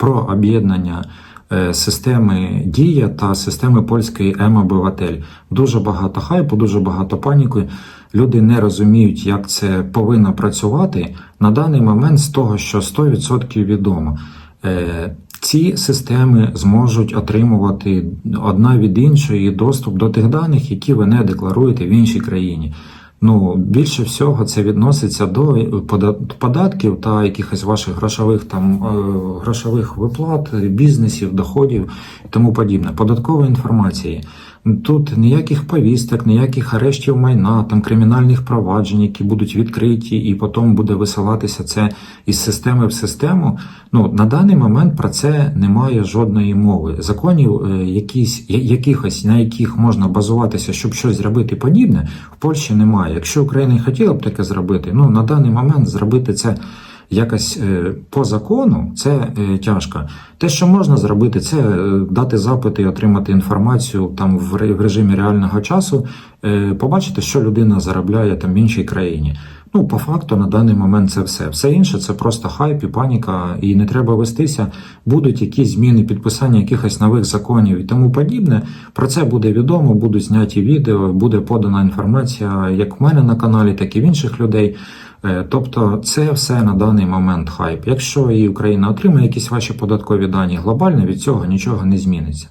про об'єднання е, системи Дія та системи польської М-обиватель. Дуже багато хайпу, дуже багато паніки. Люди не розуміють, як це повинно працювати. На даний момент з того, що 100% відомо. Е, Ці системи зможуть отримувати одна від іншої доступ до тих даних, які ви не декларуєте в іншій країні. Ну, більше всього це відноситься до податків та якихось ваших грошових там е, грошових виплат, бізнесів, доходів і тому подібне. Податкової інформації. Тут ніяких повісток, ніяких арештів майна, там кримінальних проваджень, які будуть відкриті, і потім буде висилатися це із системи в систему. Ну на даний момент про це немає жодної мови. Законів, е, якісь якихось на яких можна базуватися, щоб щось зробити подібне, в Польщі немає. Якщо Україна хотіла б таке зробити, ну на даний момент зробити це. Якось е, по закону це е, тяжко. Те, що можна зробити, це е, дати запити отримати інформацію там в режимі реального часу, побачити, що людина заробляє там в іншій країні. Ну, по факту, на даний момент це все. Все інше це просто хайп і паніка, і не треба вестися. Будуть якісь зміни, підписання якихось нових законів і тому подібне. Про це буде відомо, будуть зняті відео, буде подана інформація як в мене на каналі, так і в інших людей. Е, Тобто це все на даний момент хайп. Якщо і Україна отримає якісь ваші податкові дані глобально, від цього нічого не зміниться.